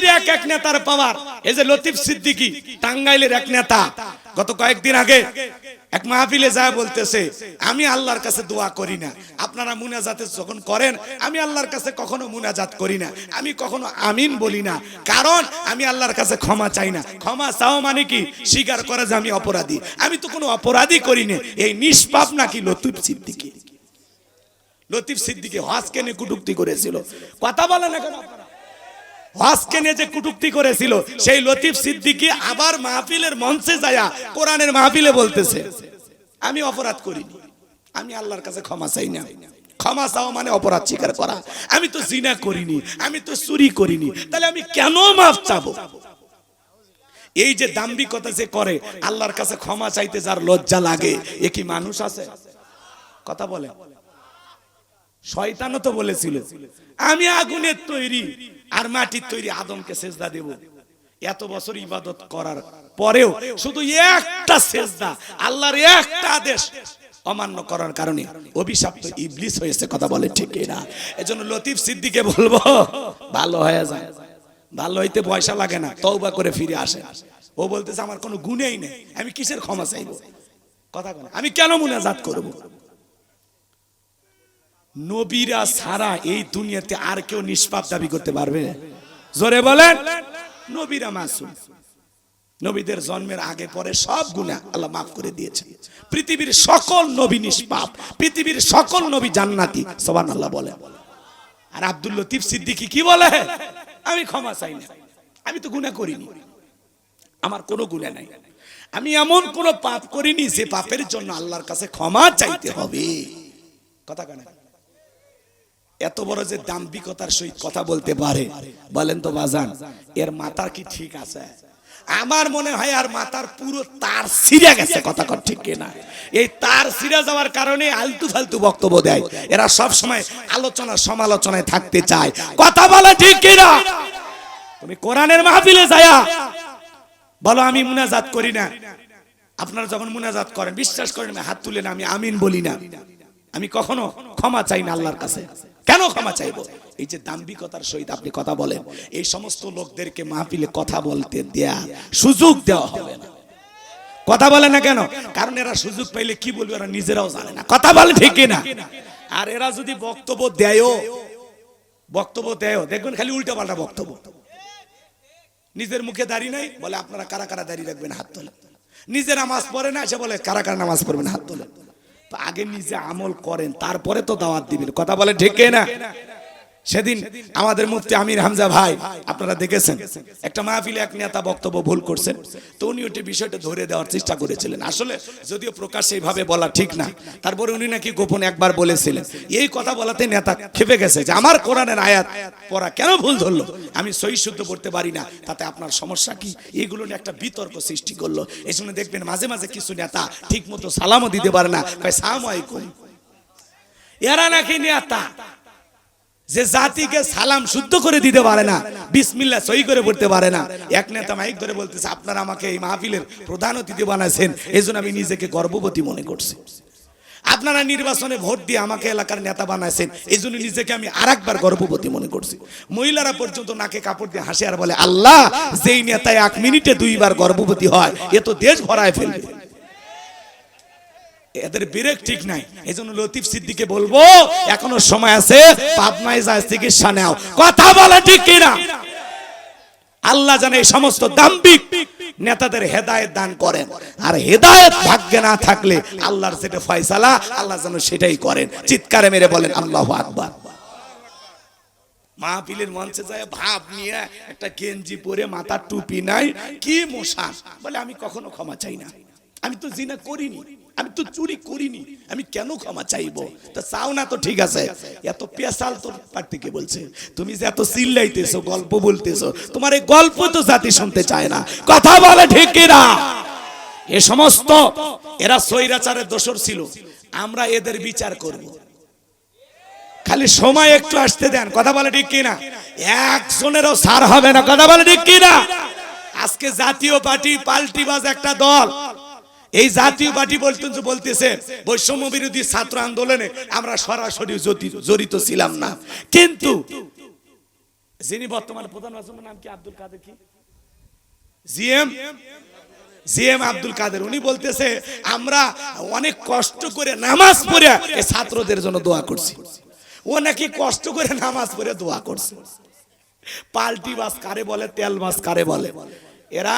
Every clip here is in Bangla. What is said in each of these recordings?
রে এক এক নেতার পাওয়ার। এই যে লতিফ সিদ্দিকী টাঙ্গাইলের এক নেতা। গত কয়েকদিন আগে এক মাহফিলে যায় বলতেছে, আমি আল্লাহর কাছে দোয়া করি না। আপনারা মুনাজাতে যখন করেন, আমি আল্লাহর কাছে কখনো মুনাজাত করি না। আমি কখনো আমিন বলি না। কারণ আমি আল্লাহর কাছে ক্ষমা চাই না। ক্ষমা চাও মানে কি? স্বীকার করে যে আমি অপরাধী। আমি তো কোনো অপরাধী করি না। এই নিষ্পাপ নাকি লতিফ সিদ্দিকী? লতিফ সিদ্দিকী হজকে নিয়ে কুটুক্তি করেছিল। কথা বলে না কেন? হজকে নিয়ে যে কুটুক্তি করেছিল, সেই লতিফ সিদ্দিকী আবার মাহফিলের মঞ্চে যায়া কোরআনের মাহফিলে বলতেছে, আমি অপরাধ করিনি, আমি আল্লাহর কাছে ক্ষমা চাই না। ক্ষমা চাও মানে অপরাধ স্বীকার করা। আমি তো জিনা করিনি, আমি তো চুরি করিনি, তাহলে আমি কেন মাফ চাবো? এই যে দাম্ভিকতা যে করে, আল্লাহর কাছে ক্ষমা চাইতে যার লজ্জা লাগে, এ কি মানুষ আছে? কথা বলে। শয়তানও তো বলেছিল, আমি আগুনের তৈরি আর মাটির তৈরি আদমকে সেজদা দেব। এত বছর ইবাদত করার পরেও শুধু একটা সেজদা, আল্লাহর একটা আদেশ অমান্য করার কারণে অভিশপ্ত ইবলিস হয়েছে, কথা বলে ঠিক না এজন্য লতিফ সিদ্দিকে বলব, ভালো হয়ে যায়। ভালো হইতে পয়সা লাগে না, তওবা করে ফিরে আসে। ও বলতেছে, আমার কোনো গুণেই নেই, আমি কিসের ক্ষমা চাইব? কথা বলে, আমি কেন মুনাজাত করব? নবীরা ছাড়া এই দুনিয়াতে আর কেউ নিষ্পাপ দাবি করতে পারবে? জোরে বলেন, নবীরা মাসুম। নবীদের জন্মের আগে, পরে সব গুণা আল্লাহ মাফ করে দিয়েছেন। পৃথিবীর সকল নবী নিষ্পাপ, পৃথিবীর সকল নবী জান্নাতি সবান আল্লাহ বলে। আর আব্দুল লতিফ সিদ্দিকী কি বলে? আমি ক্ষমা চাই না। আমি তো গুণা করিনি। আমার কোনো গুণা নাই। আমি এমন কোন পাপ করিনি যে পাপের জন্য আল্লাহর কাছে ক্ষমা চাইতে হবে। কথা কেন এত বড় যে দাম্ভিকতার সহিত কথা বলতে পারে, বলেন তো বাজান, এর মাথার কি ঠিক আছে? আমার মনে হয় আর মাথার পুরো তার ছিঁড়ে গেছে, কথা কর ঠিক কিনা? এই তার ছিঁড়ে যাওয়ার কারণে আলতু ফালতু বক্তব্য দেয়। এরা সব সময় আলোচনা সমালোচনায় থাকতে চায়। কথা বলে ঠিক কিনা? তুমি কোরআনের মাহফিলে যায়া, বলো আমি মুনাজাত করি না। আপনারা যখন মুনাজাত করেন, বিশ্বাস করেন হাত তুলে না, আমি আমিন বলি না। আমি কখনো ক্ষমা চাই না আল্লাহর কাছে। কেন ক্ষমা চাইব? এই যে দাম্ভিকতার সহিত আপনি কথা বলেন, এই সমস্ত লোকদেরকে মাহফিলে কথা বলতে দেয়া সুযোগ দেওয়া হবে না। কথা বলে না কেন? কারণ এরা সুযোগ পাইলে কি বলবে এরা নিজেরাও জানে না। কথা বলে ঠিকই না আর এরা যদি বক্তব্য দেয়ও বক্তব্য দেয়ও, দেখবেন খালি উল্টা পাল্টা বক্তব্য। নিজের মুখে দাড়ি নাই, বলে আপনারা কারা কারা দাড়ি রাখবেন হাত তোলেন? নিজে নামাজ পড়ে না, সে বলে, কারা কারা নামাজ পড়বেন হাত তোলেন? তো আগে নিজে আমল করেন তারপরে তো দাওয়াত দিবেন। কথা বলে ঠিক না সেদিন আমাদের মুফতি আমির হামজা ভাই, আপনারা দেখেছেন? একটা মাহফিলে এক নেতা বক্তব্য ভুল করছেন, তো উনি ওটি বিষয়টা ধরে দেওয়ার চেষ্টা করেছিলেন। আসলে যদিও প্রকাশ্যে এইভাবে বলা ঠিক না, তারপরে উনি নাকি গোপন একবার বলেছিলেন, এই কথা বলাতে নেতা খেপে গেছে যে আমার কোরআনের আয়াত পড়া কেন ভুল ধরলো? আমি সহি শুদ্ধ পড়তে পারি না, তাতে আপনার সমস্যা কি? এগুলো নিয়ে একটা বিতর্ক সৃষ্টি করল। এই জন্য দেখবেন মাঝে মাঝে কিছু নেতা ঠিক মতো সালামও দিতে পারে না সালাম আলাইকুম। এরা নাকি নেতা? যে জাতিকে সালাম শুদ্ধ করে দিতে পারে না বিসমিল্লা সই করে পড়তে পারে না। এক নেতা মাইক ধরে বলতেছে, আপনারা আমাকে এই মাহফিলের প্রধান অতিথি বানাইছেন এই জন্য আমি নিজেকে গর্ভবতী মনে করছি। আপনারা নির্বাচনে ভোট দিয়ে আমাকে এলাকার নেতা বানাইছেন এই জন্য নিজেকে আমি আর একবার গর্ভবতী মনে করছি। মহিলারা পর্যন্ত নাকে কাপড় দিয়ে হাসে আর বলে, আল্লাহ, যেই নেতায় এক মিনিটে দুইবার গর্ভবতী হয়, এ তো দেশ ভরায় ফেলবে। এদের বিরেক ঠিক নাই। এই জন্য লতিফ সিদ্দিকে বলব, এখনও সময় আছে, পাবনায় যায় চিকিৎসা নেও। কথা বলে ঠিক কিনা? আল্লাহ জানে এই সমস্ত দাম্বিক নেতাদের হেদায়েত দান করেন। আর হেদায়েত ভাগ্যে না থাকলে আল্লাহর যেটা ফয়সালা, আল্লাহ যেন সেটাই করেন। চিৎকারে মেরে বলেন, আল্লাহু আকবার। মাহফিলের মঞ্চে যায়, ভাব নিয়ে একটা গেঞ্জি পরে মাথার টুপি নাই, কি মশা? বলে, আমি কখনো ক্ষমা চাই না। আমি তো জিনা করিনি। আমি তো চুরি করিনি। আমি কেন ক্ষমা চাইব? তা চাও না তো ঠিক আছে। এত পেশাল তোর পার্টি কে বলছে। তুমি যে এত চিল্লাইতেছো, গল্প বলতেছো, তোমার এই গল্প তো জাতি শুনতে চায় না। কথা বলে ঠিক কিনা? এ সমস্ত এরা সৈরাচারের দোষর ছিল। আমরা এদের বিচার করব। খালি সময় একটু আসতে দেন। কথা বলে ঠিক কিনা? একজনেরও সার হবে না। কথা বলে ঠিক কিনা? আজকে জাতীয় পার্টি পাল্টিবাজ একটা দল। এই জাতীয় পার্টি বলতে বলতেছে, বৈষম্য বিরোধী ছাত্র আন্দোলনে আমরা সরাসরি জড়িত ছিলাম না। কিন্তু যিনি বর্তমানে প্রধান নাম কি? আব্দুল কাদের কি? জিএম? জিএম আব্দুল কাদের। উনি বলতেছে, আমরা অনেক কষ্ট করে নামাজ পড়ে এই ছাত্রদের জন্য দোয়া করছি। ও নাকি কষ্ট করে নামাজ পড়ে দোয়া করছে। পাল্টি বাস কারে বলে, তেল মাছ কারে বলে। এরা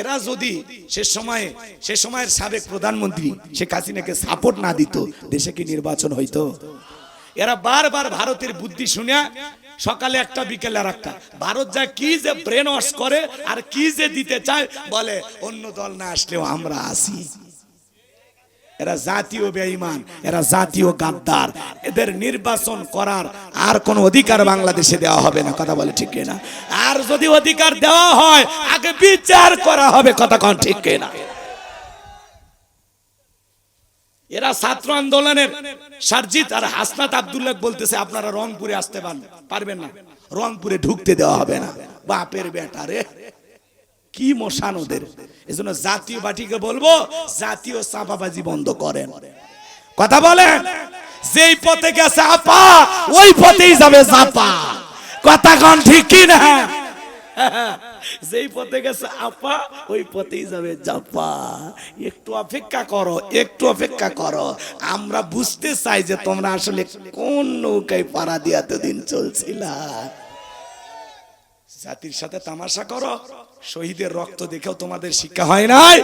এরা যদি সে সময়ে, সে সময়ের সাবেক প্রধানমন্ত্রী, শেখ হাসিনাকে সাপোর্ট না দিত, দেশে কি নির্বাচন হইতো? এরা বারবার ভারতের বুদ্ধি শুনিয়া সকালে একটা, বিকেলে আর একটা ভারত যা কি যে ব্রেন ওয়াশ করে আর কি যে দিতে চায়, বলে অন্য দল না আসলেও আমরা আসি এরা জাতীয় বেঈমান, এরা জাতীয় গাদ্দার। এদের নির্বাচন করার আর কোন অধিকার বাংলাদেশে দেওয়া হবে না, কথা বলে ঠিক না আর যদি অধিকার দেওয়া হয়, আগে বিচার করা হবে, কথা কোন ঠিক না এরা ছাত্র আন্দোলনের সারজিৎ আর হাসনাত আব্দুল্লাহ বলতেছে, আপনারা রংপুরে আসতে পারবেন না। রংপুরে ঢুকতে দেওয়া হবে না। বাপের বেটা রে। কি মশান ওদের? এজন্য জাতীয় পার্টিকে বলব, জাতীয় চাপাবাজি বন্ধ করেন। কথা বলেন? যেই পথে গেছে আপা, ওই পথেই যাবে জাপা কথা কন ঠিক কি না? যেই পথে গেছে আপা, ওই পথেই যাবে জাপা একটু অপেক্ষা করো, একটু অপেক্ষা করো। আমরা বুঝতে চাই যে তোমরা আসলে কোন নৌকায় পাড়া দিয়ে এতদিন চলছিলা। জাতির সাথে তামাশা করো। শহীদের রক্ত দেখেও তোমাদের শিক্ষা হয় নাই?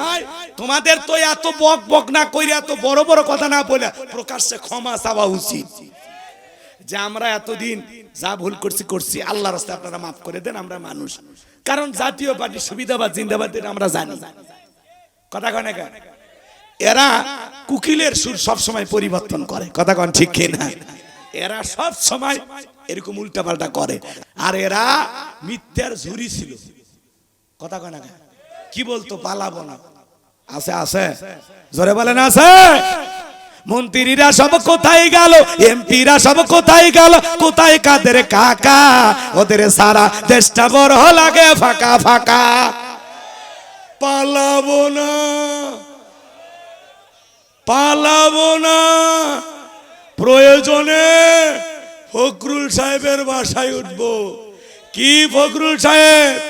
তোমাদের তো এত বক বক না কইরে, এত বড় বড় কথা না বলে প্রকাশ্যে ক্ষমা চাওয়া উচিত। যে আমরা এতদিন যা ভুল করছি করছি আল্লাহ রাস্তায় আপনারা মাফ করে দেন, আমরা মানুষ। কারণ জাতীয় পার্টি সুবিধাবাদ, জিন্দাবাদ আমরা জানি। কথা কনে কেন? এরা কুকিলের সুর সব সময় পরিবর্তন করে। কথা কন ঠিক না এরা সব সময় এরকম উল্টাপাল্টা করে। আর এরা মিথ্যার ঝুরি ছিল। কথা কয় না কেন? কি বলতো পালাবো না। আছে আছে। জোরে বলেন আছে। মন্ত্রীরা সব কোথায় গেল? এমপিরা সব কোথায় গেল? কোথায় কাদের কাকা? ওদের সারা দেশটা বড় লাগে ফাঁকা ফাঁকা। পালাবো না। পালাবো না। প্রয়োজনে ফখরুল সাহেবের বাসায় উঠবো। কি ফখরুল সাহেব?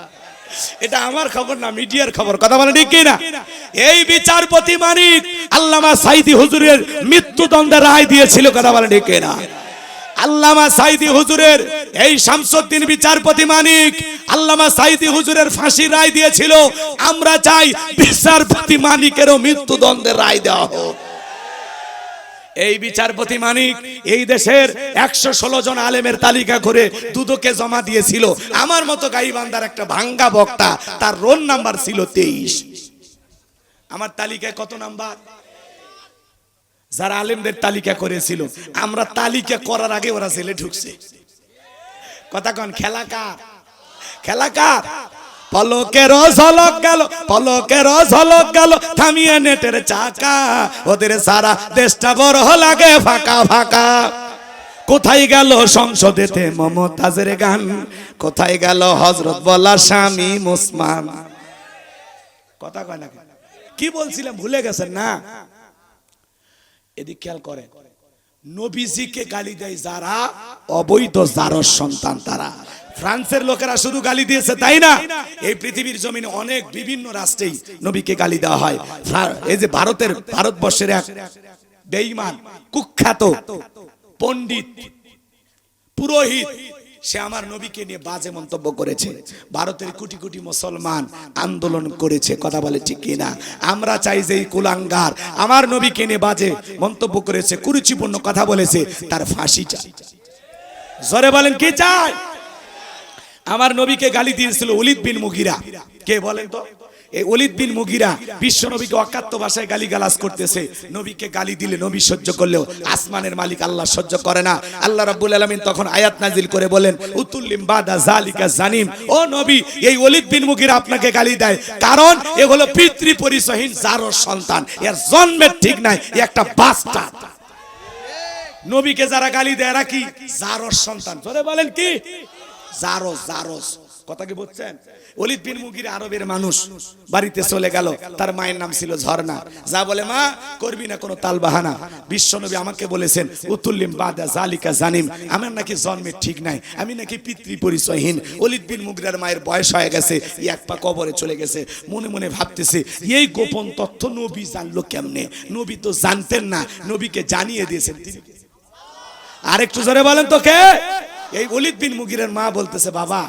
এটা আমার খবর না, মিডিয়ার খবর। কথা বলে ঠিক না এই বিচারপতি মানিক আল্লামা সাইদি হুজুরের মৃত্যুদণ্ডের রায় দিয়েছিল, কথা বলে ঠিক না আল্লামা সাইদি হুজুরের, এই শামসুদ্দিন বিচারপতি মানিক আল্লামা সাইদি হুজুরের ফাঁসি রায় দিয়েছিল, আমরা চাই বিচারপতি মানিকেরও মৃত্যুদণ্ডের রায় দেওয়া হোক। এই বিচারপতি মানিক, এই দেশের একশো ষোলো জন আলেমের তালিকা করে দুদকে জমা দিয়েছিল। আমার মতো গাইবান্দার একটা ভাঙ্গা বক্তা, তার রোল নাম্বার ছিল তেইশ। আমার তালিকায় কত নাম্বার? যারা আলেমদের তালিকা করেছিল, আমরা তালিকা করার আগে ওরা জেলে ঢুকছে। কথা কন, খেলা কার? খেলা কার? পলকের ঝলক গেল, পলকের ঝলক গেল, থামিয়ে নেটের চাকা। ওদের সারা দেশটা বড় লাগে, ফাঁকা ফাঁকা। কোথায় গেল সংসদেতে মমতাজের গান? কোথায় গেল হজরত বলা স্বামী মুসমান? কথা কয় না কি বলছিলাম, ভুলে গেছেন না? এদিক খেয়াল করে নবীজিকে গালি দেয় যারা, অবৈধ জারস সন্তান তারা। ফ্রান্সের লোকেরা শুধু গালি দিয়েছে, তাই না? এই পৃথিবীর জমিনে অনেক বিভিন্ন রাষ্ট্রেই নবীকে গালি দেওয়া হয়। এই যে ভারতের, ভারতবর্ষের এক বেঈমান কুখ্যাত পণ্ডিত, পুরোহিত, সে আমার নবীকে নিয়ে বাজে মন্তব্য করেছে। ভারতের কোটি কোটি মুসলমান আন্দোলন করেছে, কথা বলে ঠিক কিনা? আমরা চাই যে কুলাঙ্গার আমার নবীকে নিয়ে বাজে মন্তব্য করেছে, কুরুচিপূর্ণ কথা বলেছে, তার ফাঁসি চাই জোরে বলেন, কি চাই আমার নবীকে গালি দিয়েছিল উলিদ বিন মুগিরা। কে বলেন তো? এই অলিদ বিন মুগিরা বিশ্ব নবীকে অকাত্য ভাষায় গালি গালাজ করতেছে। নবীকে গালি দিলে নবী সহ্য করলেও আসমানের মালিক আল্লাহ সহ্য করে না। আল্লাহ রাব্বুল আলামিন তখন আয়াত নাজিল করে বলেন উতুল্লিম বাদা জালিকা জানিম। ও নবী, এই অলিদ বিন মুগিরা আপনাকে গালি দেয় কারণ এ হলো পিতৃ পরিচয়হীন জারোর সন্তান। এর জন্মের ঠিক নাই, এ একটা বাস্টার্ড নবীকে যারা গালি দেয় এরা কি? জারস সন্তান। জোরে বলেন কি? জারস জারস। কথা কি বুঝছেন? অলিদ বিন মুগির আরবের মানুষ বাড়িতে চলে গেল। তার মায়ের নাম ছিল ঝর্ণা। যা বলে, মা, করবি না কোনো তাল বাহানা? বিশ্বনবী আমাকে বলেছেন, উতুল্লিম বাদা জালিকা জানিম। আমার নাকি জন্মের ঠিক নাই। আমি নাকি পিতৃ পরিচয়হীন। অলিদ বিন মুগিরার মায়ের বয়স হয়ে গেছে। এক পা কবরে চলে গেছে। মনে মনে ভাবতেছে, এই গোপন তথ্য নবী জানলো কেমনে? নবী তো জানতেন না। নবীকে জানিয়ে দিয়েছেন তিনি। আর একটু জোরে বলেন তো কে এই অলিদ বিন মুগিরের মা বলতেছে, বাবা,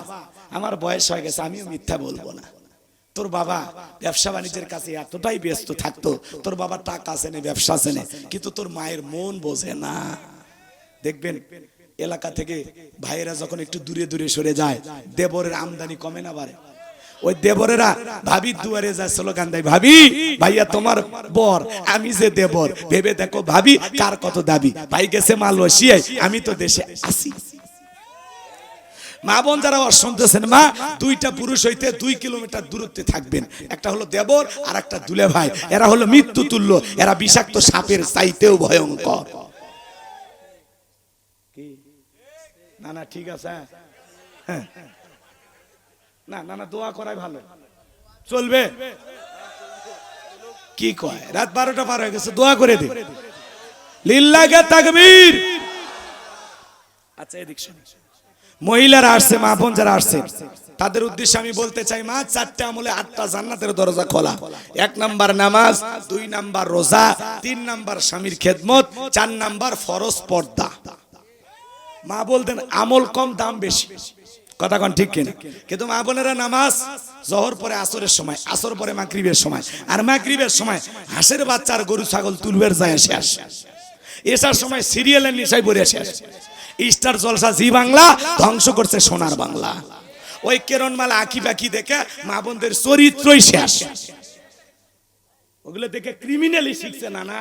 আমার বয়স হয়ে গেছে, আমিও মিথ্যা বলব না। তোর বাবা ব্যবসা বাণিজ্যের কাছে এতটাই ব্যস্ত থাকতো, তোর বাবা টাকা আছে না ব্যবসা আছে না কিন্তু তোর মায়ের মন বোঝে না। দেখবেন, এলাকা থেকে ভাইয়েরা যখন একটু দূরে দূরে সরে যায়, দেবরের আমদানি কমে না বাড়ে। ওই দেবরেরা ভাবির দুয়ারে যায় স্লোগান দেয়, ভাবি, ভাইয়া তোমার বর, আমি যে দেবর, ভেবে দেখো ভাবি কার কত দাবি। ভাই গেছে মাল মালয়েশিয়ায়, আমি তো দেশে আসি। মা বোন যারা শুনতেছেন, মা, দুইটা পুরুষ হইতে দুই কিলোমিটার দূরত্বে থাকবেন। একটা হলো দেবর আর একটা দুলে ভাই এরা হলো মৃত্যু তুল্য এরা বিষাক্ত সাপের চাইতেও ভয়ঙ্কর। না না, ঠিক আছে হ্যাঁ। না না না, দোয়া করাই ভালো। চলবে? কি কয়? রাত বারোটা পার হয়ে গেছে, দোয়া করে দে। লিল্লাকে তাকবীর। আচ্ছা এদিক শোনো। মহিলারা আসছে, মা বোন যারা আসছে, তাদের উদ্দেশ্যে আমি বলতে চাই, মা, চারটে আমলে আটটা জান্নাতের দরজা খোলা। এক নাম্বার নামাজ, দুই নাম্বার রোজা, তিন নাম্বার স্বামীর খেদমত, চার নাম্বার ফরজ পর্দা। মা বলতেন, আমল কম, দাম বেশি। কথা কন ঠিক কিনা? কিন্তু মা বোনেরা নামাজ, জহর পরে আসরের সময়, আসর পরে মাগরিবের সময়, আর মাগরিবের সময় হাঁসের বাচ্চার গরু, ছাগল, তুলবের যায় শেষ এসার সময় সিরিয়ালের নিশায় পড়ে শেষ স্টার জলসা জি বাংলা, ধ্বংস করছে সোনার বাংলা। ওই কেরণমালা আঁকি বাকি দেখে মা বোনদের চরিত্রই শেষ। ওগুলো দেখে ক্রিমিনালি শিখছে না না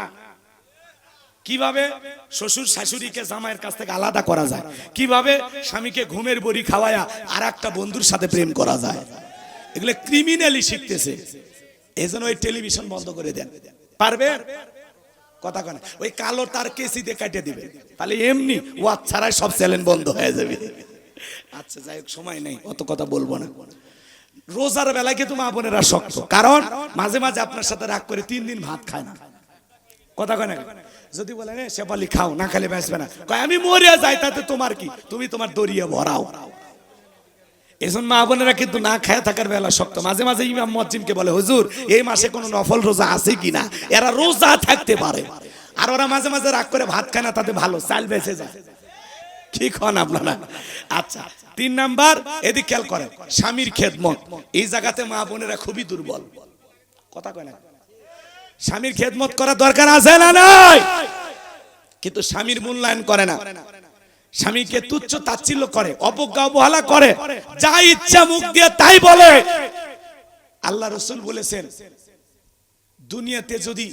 কীভাবে শ্বশুর শাশুড়িকে জামাইয়ের কাছ থেকে আলাদা করা যায়? কীভাবে স্বামীকে ঘুমের বড়ি খাওয়ায়া আর একটা বন্ধুর সাথে প্রেম করা যায়? এগুলো ক্রিমিনালি শিখতেছে। এই জন্য ওই টেলিভিশন বন্ধ করে দেন। পারবে? কথা কনে ওই কালো তার কেসি দিয়ে কাটে দিবে। তাহলে এমনি ওয়াত ছাড়াই সব চ্যালেঞ্জ বন্ধ হয়ে যাবে। আচ্ছা যাই হোক সময় নেই অত কথা বলব না। রোজার বেলায় কিন্তু মা বোনেরা শক্ত কারণ মাঝে মাঝে আপনার সাথে রাগ করে তিন দিন ভাত খায় না। কথা কয় না যদি বলেন "এ, শেফালি খাও না খালে বাঁচবে না। কয় আমি মরিয়া যাই তাতে তোমার কি? তুমি তোমার দরিয়া ভরাও। এজন মা বোনেরা কিন্তু না খায় থাকার বেলা শক্ত। মাঝে মাঝে ইমাম মজ্জিমকে বলে, হুজুর, এই মাসে কোনো নফল রোজা আছে কিনা এরা রোজা থাকতে পারে। আর ওরা মাঝে মাঝে রাগ করে, ভাত খায় না, তাতে ভালো, চাল বেঁচে যায়। ঠিক হন আপনারা? আচ্ছা তিন নাম্বার, এদিক খেয়াল করেন, স্বামীর খেদমত। এই জায়গাতে মা বোনেরা খুবই দুর্বল। কথা কয় না? স্বামীর খেদমত করার দরকার আছে না নাই? কিন্তু স্বামীর মূল্যায়ন করে না। স্বামীকে তুচ্ছ তাচ্ছিল্য করে, অবজ্ঞা, অবহেলা করে, যা ইচ্ছা মুখ দিয়ে তাই বলে। আল্লাহ রসুল বলেছেন, দুনিয়াতে যদি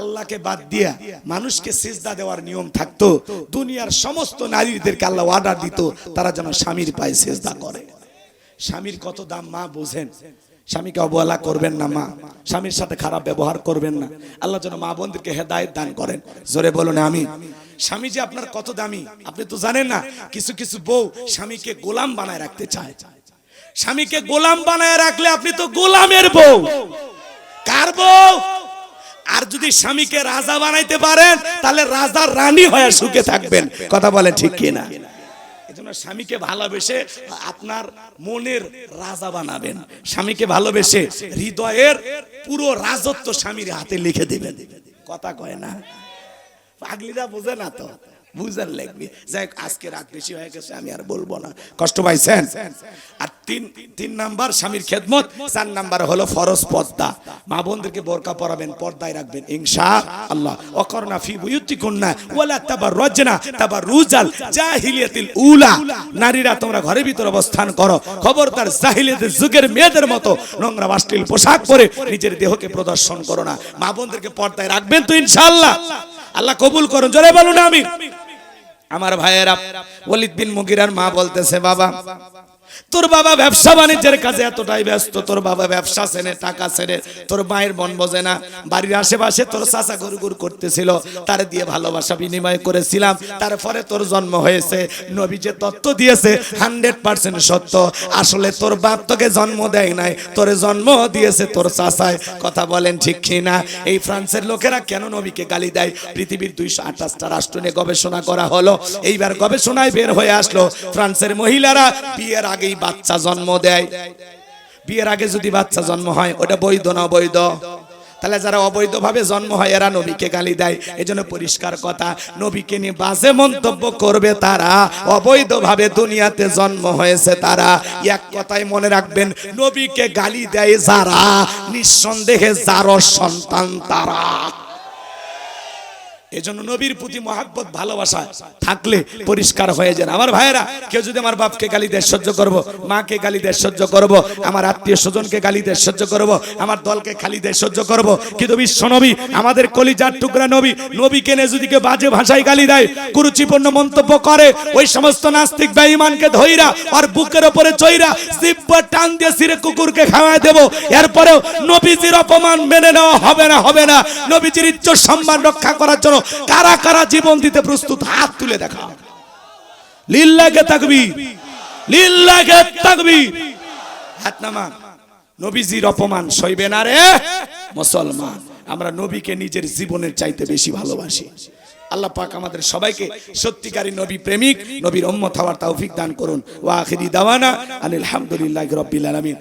আল্লাহকে বাদ দিয়া মানুষকে সিজদা দেওয়ার নিয়ম থাকতো, দুনিয়ার সমস্ত নারীদেরকে আল্লাহ অর্ডার দিত, তারা যেন স্বামীর পায়ে সিজদা করে। স্বামীর কত দাম মা বোঝেন। স্বামীকে অবহেলা করবেন না মা, স্বামীর সাথে খারাপ ব্যবহার করবেন না। আল্লাহ যেন মা বোনদেরকে হেদায়েত দান করেন। জোরে বলুন আমি স্বামী যে আপনার কত দামি, আপনি তো জানেন না, কিছু কিছু বউ স্বামীকে গোলাম বানায় রাখতে চায়। স্বামীকে গোলাম বানায় রাখলে আপনি তো গোলামের বউ। কার বউ? আর যদি স্বামীকে রাজা বানাইতে পারেন, তাহলে রাজার রানী হয়ে সুখে থাকবেন। কথা বলে ঠিক কিনা? এজন্য স্বামীকে ভালোবেসে আপনার মনের রাজা বানাবেন। স্বামীকে ভালোবেসে হৃদয়ের পুরো রাজত্ব স্বামীর হাতে লিখে দেবেন। কথা কয় না? পাগলিরা বোঝে না তো। বুঝার লাগবে যাই আজকে রাত বেশি হয়ে গেছে, আমি আর বলব না। কষ্ট পাইছেন? আর তিন তিন নাম্বার স্বামীর খেদমত, চার নাম্বার হলো ফরজ পর্দা। মা বোনদেরকে বোরকা পরাবেন, পর্দায় রাখবেন। ইনশা আল্লাহ অকরনা ফি বুয়ুতিকুন্না ওয়ালা তাবাররাজনা, তাবাররুজাল জাহিলিয়াতিল উলা। নারীরা তোমরা ঘরের ভিতর অবস্থান করো। খবরদার জাহিলিয়াতের যুগের মেয়েদের মতো নোংরা বাস্টিল পোশাক পরে নিজের দেহকে প্রদর্শন করো না। মা বোনদেরকে পর্দায় রাখবেন তো ইনশাআল্লাহ। আল্লাহ কবুল করুন জোরে বলুন আমি আমার ভাইয়েরা ওলিদ বিন মুগিরার মা বলতেছে বাবা তোর বাবা ব্যবসা বাণিজ্যের কাজে এতটাই ব্যস্ত, তোর বাবা ব্যবসা ছেড়ে টাকা ছেড়ে তোর মায়ের মন বোঝে না। বাড়ির আশেপাশে তোর চাচা গুর গুর করতেছিল, তার দিয়ে ভালোবাসা বিনিময় করেছিলাম। তারপরে তোর জন্ম হয়েছে, নবী যে তত্ত্ব দিয়েছে, হান্ড্রেড পার্সেন্ট সত্য। আসলে তোর বাপ তোকে জন্ম দেয় নাই, তোর জন্ম দিয়েছে তোর চাচায় কথা বলেন ঠিক কি না এই ফ্রান্সের লোকেরা কেন নবীকে গালি দেয়? পৃথিবীর দুইশো আঠাশটা রাষ্ট্র নিয়ে গবেষণা করা হলো। এইবার গবেষণায় বের হয়ে আসলো ফ্রান্সের মহিলারা, বিয়ের আগেই বাচ্চা জন্ম দেয়। বিয়ের আগে যদি বাচ্চা জন্ম হয়, ওটা বৈধ না অবৈধ? তাহলে যারা অবৈধভাবে জন্ম হয়, এরা নবীকে গালি দেয়। এজন্য পরিষ্কার কথা, নবীকে নিয়ে বাজে মন্তব্য করবে তারা। অবৈধভাবে দুনিয়াতে জন্ম হয়েছে তারা। এক কথাই মনে রাখবেন, নবীকে গালি দেয় যারা, নিঃসন্দেহে যারও সন্তান তারা। এজন্য নবীর প্রতি মহাব্বত, ভালোবাসা থাকলে পরিষ্কার হয়ে যান আমার ভাইয়েরা, কেউ যদি আমার বাপকে গালি দেয়, সহ্য করব। মাকে গালি দেয়, সহ্য করব। আমার আত্মীয় স্বজনকে গালি দেয়, সহ্য করব। আমার দলকে খালি দেয়, সহ্য করব। কিন্তু বিশ্ব নবী, আমাদের কলিজার টুকরা নবী, নবীকে নিয়ে যদি কেউ বাজে ভাষায় গালি দেয়, কুরুচিপূর্ণ মন্তব্য করে, ওই সমস্ত নাস্তিক বেঈমানকে ধইরা আর বুকের উপরে চইরা সিব্বা টান দিয়ে সিরে কুকুরকে খাওয়ায় দেব। এরপরেও নবীজির অপমান মেনে নেওয়া হবে না হবে না। নবীজির ইজ্জত, সম্মান রক্ষা করার জন্য কারা কারা জীবন দিতে প্রস্তুত, হাত তুলে দেখা। লিল্লাকে তাকবি লিল্লাকে তাকবি হাত নামা নবীজির অপমান সইবে না রে, মুসলমান। আমরা নবীকে নিজের জীবনের চাইতে বেশি ভালোবাসি। আল্লাহ পাক আমাদের সবাইকে সত্যিকারী নবী প্রেমিক, নবীর উম্মত হওয়ার তৌফিক দান করুন। ওয়া আখিরি দাওয়ানা আনিল হামদুলিল্লাহি রাব্বিল আলামিন।